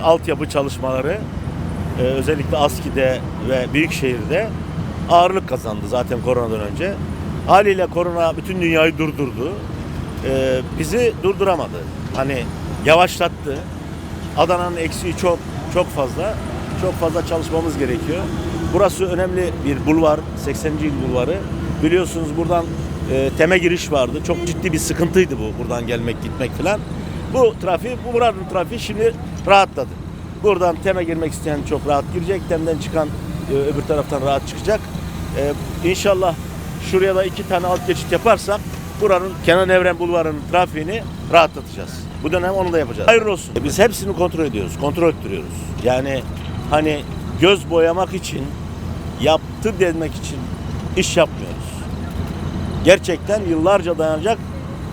Altyapı çalışmaları e, özellikle ASKİ'de ve Büyükşehir'de ağırlık kazandı zaten koronadan önce. Haliyle korona bütün dünyayı durdurdu. E, bizi durduramadı. Hani yavaşlattı. Adana'nın eksiği çok çok fazla. Çok fazla çalışmamız gerekiyor. Burası önemli bir bulvar, 80. yıl bulvarı. Biliyorsunuz buradan e, teme giriş vardı. Çok ciddi bir sıkıntıydı bu buradan gelmek gitmek falan. Bu trafik, bu buranın trafiği şimdi rahatladı. Buradan teme girmek isteyen çok rahat girecek. Temden çıkan e, öbür taraftan rahat çıkacak. E, inşallah şuraya da iki tane alt geçit yaparsak buranın Kenan Evren Bulvarı'nın trafiğini rahatlatacağız. Bu dönem onu da yapacağız. Hayırlı olsun. E, Biz hepsini kontrol ediyoruz, kontrol ettiriyoruz. Yani hani göz boyamak için, yaptı demek için iş yapmıyoruz. Gerçekten yıllarca dayanacak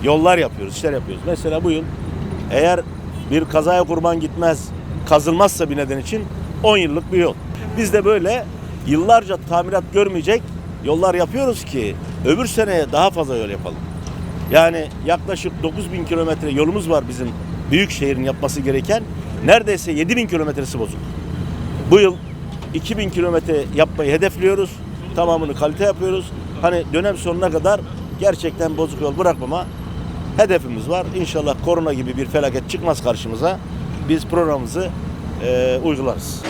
yollar yapıyoruz, işler yapıyoruz. Mesela bu yıl eğer bir kazaya kurban gitmez, kazılmazsa bir neden için 10 yıllık bir yol. Biz de böyle yıllarca tamirat görmeyecek yollar yapıyoruz ki öbür seneye daha fazla yol yapalım. Yani yaklaşık 9000 kilometre yolumuz var bizim büyük şehrin yapması gereken. Neredeyse 7000 kilometresi bozuk. Bu yıl 2000 kilometre yapmayı hedefliyoruz. Tamamını kalite yapıyoruz. Hani dönem sonuna kadar gerçekten bozuk yol bırakmama hedefimiz var. İnşallah korona gibi bir felaket çıkmaz karşımıza. Biz programımızı eee uygularız.